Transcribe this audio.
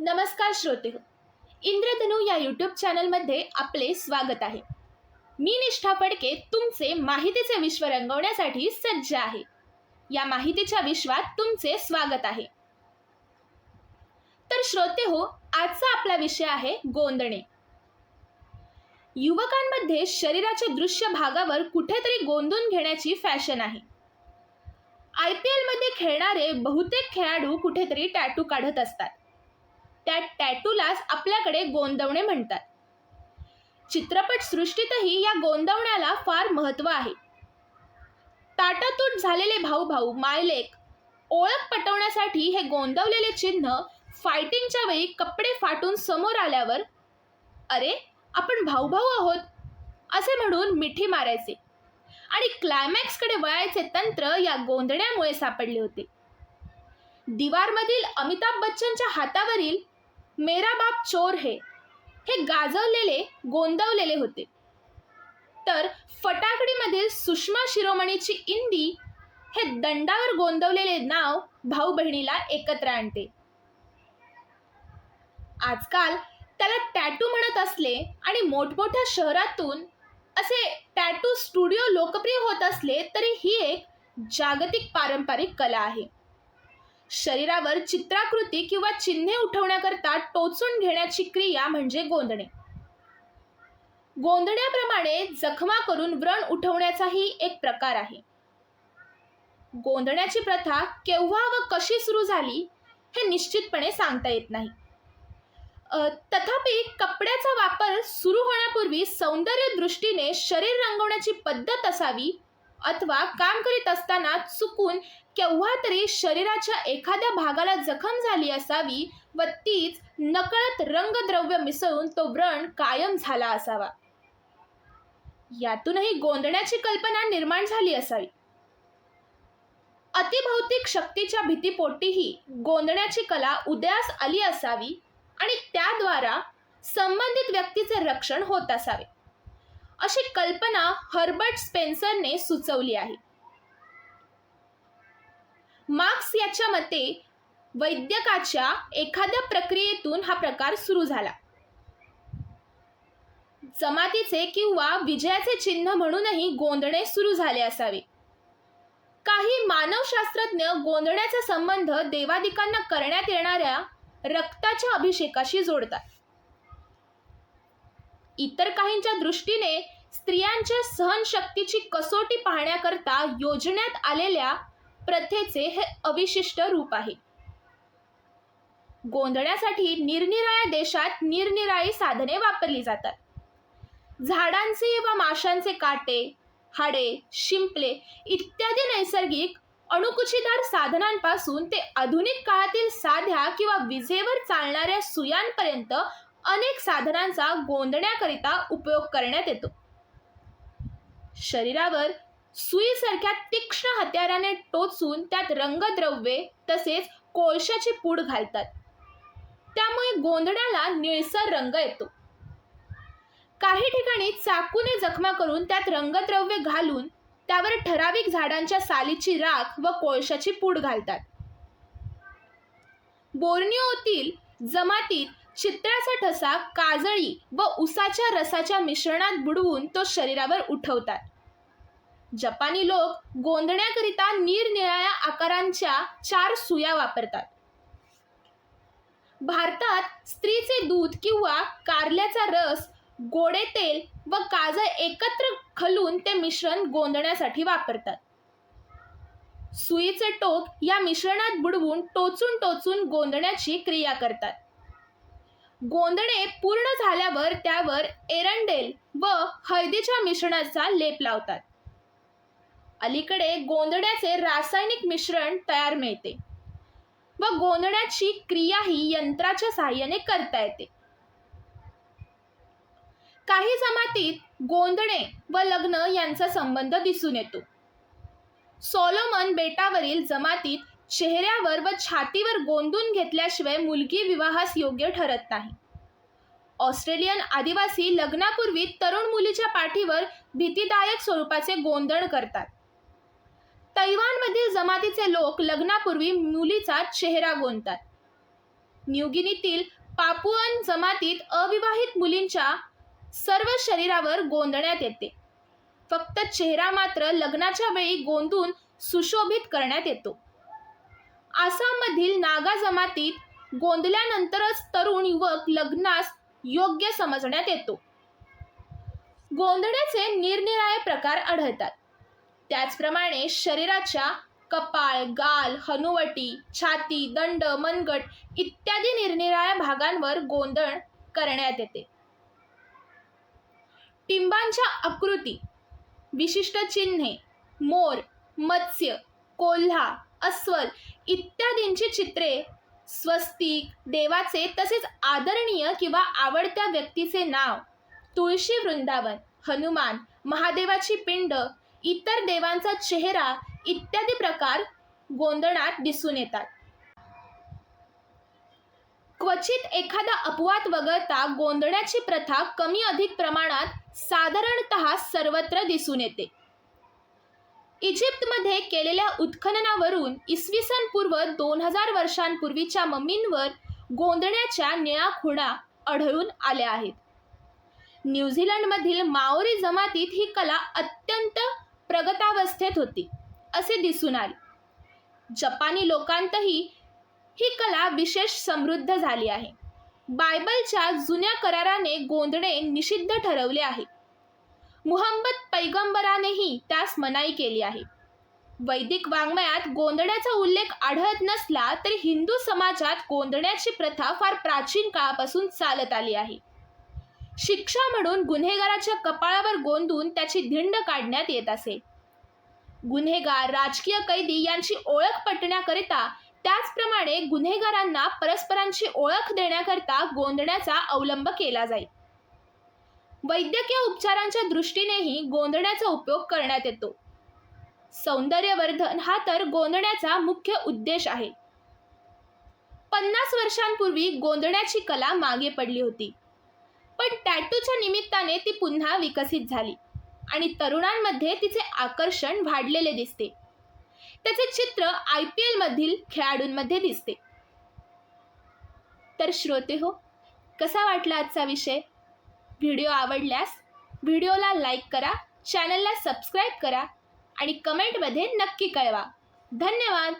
नमस्कार श्रोते हो. इंद्रधनू या यूट्यूब चॅनलमध्ये आपले स्वागत आहे. मी निष्ठा फडके तुमचे माहितीचे विश्व रंगवण्यासाठी सज्ज आहे. या माहितीच्या विश्वात तुमचे स्वागत आहे. तर श्रोते हो आजचा आपला विषय आहे गोंदणे. युवकांमध्ये शरीराच्या दृश्य भागावर कुठेतरी गोंदून घेण्याची फॅशन आहे. आय पी एलमध्ये खेळणारे बहुतेक खेळाडू कुठेतरी टॅटू काढत असतात. त्या टॅटूलाच आपल्याकडे गोंदवणे म्हणतात. चित्रपट सृष्टीतही या गोंदवण्याला फार महत्त्व आहे. ताटातूट झालेले भाऊ भाऊ मायलेक ओळख पटवण्यासाठी हे गोंदवलेले चिन्ह फायटिंगच्या वेळी कपडे फाटून समोर आल्यावर अरे आपण भाऊ भाऊ आहोत असे म्हणून मिठी मारायचे आणि क्लायमॅक्सकडे वळायचे तंत्र या गोंधण्यामुळे सापडले होते. दिवारमधील अमिताभ बच्चनच्या हातावरील मेरा बाप चोर है. हे गाजवलेले गोंदवलेले होते. तर फटाकडीमधील सुषमा शिरोमणीची इंदी हे दंडावर गोंदवलेले नाव भाऊ बहिणीला एकत्र आणते. आजकाल त्याला टॅटू म्हणत असले आणि मोठमोठ्या शहरातून असे टॅटू स्टुडिओ लोकप्रिय होत असले तरी ही एक जागतिक पारंपरिक कला आहे. शरीरावर चित्राकृती किंवा चिन्हे उठवण्याकरता टोचून घेण्याची क्रिया म्हणजे गोंदणे गोंदण्याप्रमाणे जखमा करून व्रण उठवण्याचाही एक प्रकार आहे. गोंधण्याची प्रथा केव्हा व कशी सुरू झाली हे निश्चितपणे सांगता येत नाही. तथापि कपड्याचा वापर सुरू होण्यापूर्वी सौंदर्य दृष्टीने शरीर रंगवण्याची पद्धत असावी अथवा काम करीत असताना चुकून केव्हा तरी शरीराच्या एखाद्या भागाला जखम झाली असावी व तीच नकळत रंगद्रव्य मिसळून तो व्रण कायम झाला असावा. यातूनही गोंधण्याची कल्पना निर्माण झाली असावी. अतिभौतिक शक्तीच्या भीतीपोटीही गोंधण्याची कला उदयास आली असावी आणि त्याद्वारा संबंधित व्यक्तीचे रक्षण होत असावे. अशी कल्पना हर्बर्ट स्पेन्सरने सुचवली आहे. मार्क्स याच्या मते वैद्यकाच्या एखाद्या प्रक्रियेतून हा प्रकार सुरू झाला. जमातीचे किंवा विजयाचे चिन्ह म्हणूनही गोंधणे सुरू झाले असावे. काही मानवशास्त्रज्ञ गोंधण्याचा संबंध देवादिकांना करण्यात येणाऱ्या रक्ताच्या अभिषेकाशी जोडतात. इतर काहींच्या दृष्टीने स्त्रियांच्या सहनशक्तीची कसोटी पाहण्याकरता योजण्यात आलेल्या प्रथेचे हे अविशिष्ट रूप आहे. गोंधण्यासाठी निरनिराळ्या देशात निरनिराळी साधने वापरली जातात. झाडांचे व माशांचे काटे हाडे शिंपले इत्यादी नैसर्गिक अणुकुचीदार साधनांपासून ते आधुनिक काळातील साध्या किंवा विजेवर चालणाऱ्या सुयांपर्यंत अनेक साधनांचा गोंदण्याकरिता उपयोग करण्यात येतो. शरीरावर सुईसारख्या तीक्ष्ण हत्याराने टोचून त्यात रंगद्रव्ये तसेच कोळशाची पूड घालतात. त्यामुळे गोंधण्याला निळसर रंग येतो. काही ठिकाणी चाकूने जखमा करून त्यात रंगद्रव्य घालून त्यावर ठराविक झाडांच्या सालीची राख व कोळशाची पूड घालतात. बोर्निओतील जमातीत चित्राचा ठसा काजळी व उसाच्या रसाच्या मिश्रणात बुडवून तो शरीरावर उठवतात. जपानी लोक गोंधण्याकरिता निरनिराळ्या आकारांच्या चार सुया वापरतात. भारतात स्त्रीचे दूध किंवा कारल्याचा रस गोडे तेल व काजळ एकत्र खलून ते मिश्रण गोंधण्यासाठी वापरतात. सुईचे टोक या मिश्रणात बुडवून टोचून टोचून गोंधण्याची क्रिया करतात. गोंदणे पूर्ण झाल्यावर त्यावर एरंडेल व हळदीच्या मिश्रणाचा लेप लावतात. अलीकडे गोंधळ्याचे रासायनिक मिश्रण तयार मिळते व गोंधळ्याची क्रिया ही यंत्राच्या साहाय्याने करता येते. काही जमातीत गोंधणे व लग्न यांचा संबंध दिसून येतो. सोलोमन बेटावरील जमातीत चेहऱ्यावर व छातीवर गोंदून घेतल्याशिवाय मुलगी विवाहास योग्य ठरत नाही. ऑस्ट्रेलियन आदिवासी लग्नापूर्वी तरुण मुलीच्या पाठीवर भीतीदायक स्वरूपाचे गोंधळ करतात. तैवानमधील जमातीचे लोक लग्नापूर्वी मुलीचा चेहरा गोंदतात. न्यूगिनीतील पापुअन जमातीत अविवाहित मुलींच्या सर्व शरीरावर गोंदण्यात येते. फक्त चेहरा मात्र लग्नाच्या वेळी गोंदून सुशोभित करण्यात येतो. आसाममधील नागा जमातीत गोंधल्यानंतरच तरुण युवक लग्नास योग्य समजण्यात येतो. गोंधण्याचे निरनिराळे प्रकार आढळतात. त्याचप्रमाणे शरीराच्या कपाळ गाल हनुवटी छाती दंड मनगट इत्यादी निरनिराळ्या भागांवर गोंधळ करण्यात येते. टिंबांच्या आकृती विशिष्ट चिन्हे मोर मत्स्य कोल्हा अस्वल. इत्यादींची चित्रे स्वस्तिक देवाचे तसेच आदरणीय किंवा आवडत्या व्यक्तीचे नाव. तुळशी वृंदावन हनुमान महादेवाची पिंड इतर देवांचा चेहरा इत्यादी प्रकार गोंधळात दिसून येतात. क्वचित एखादा अपवाद वगळता गोंधळाची प्रथा कमी अधिक प्रमाणात साधारणतः सर्वत्र दिसून येते. इजिप्तमध्ये केलेल्या उत्खननावरून इसवी सन पूर्व दोन हजार वर्षांपूर्वीच्या मम्मींवर गोंधण्याच्या निळा खुणा आढळून आल्या आहेत. न्यूझीलंडमधील माओरी जमातीत ही कला अत्यंत प्रगतावस्थेत होती असे दिसून आले. जपानी लोकांतही ही कला विशेष समृद्ध झाली आहे. बायबलच्या जुन्या कराराने गोंधणे निषिद्ध ठरवले आहे मुहम्मद पैगंबरानेही त्यास मनाई केली आहे. वैदिक वाङ्मयात गोंधण्याचा उल्लेख आढळत नसला तरी हिंदू समाजात गोंधण्याची प्रथा फार प्राचीन काळापासून चालत आली आहे. शिक्षा म्हणून गुन्हेगाराच्या कपाळावर गोंधून त्याची धिंड काढण्यात येत असे. गुन्हेगार राजकीय कैदी यांची ओळख पटण्याकरिता त्याचप्रमाणे गुन्हेगारांना परस्परांची ओळख देण्याकरता गोंधण्याचा अवलंब केला जाईल वैद्यकीय उपचारांच्या दृष्टीनेही गोंधण्याचा उपयोग करण्यात येतो. सौंदर्यवर्धन हा तर गोंधण्याचा मुख्य उद्देश आहे. पन्नास वर्षांपूर्वी गोंधण्याची कला मागे पडली होती. पण टॅटूच्या निमित्ताने ती पुन्हा विकसित झाली आणि तरुणांमध्ये तिचे आकर्षण वाढलेले दिसते. त्याचे चित्र आय पी एलमधील खेळाडूंमध्ये दिसते. तर श्रोते हो कसा वाटला आजचा विषय? व्हिडिओ आवडल्यास व्हिडिओला लाईक करा चॅनलला सबस्क्राईब करा आणि कमेंटमध्ये नक्की कळवा. धन्यवाद!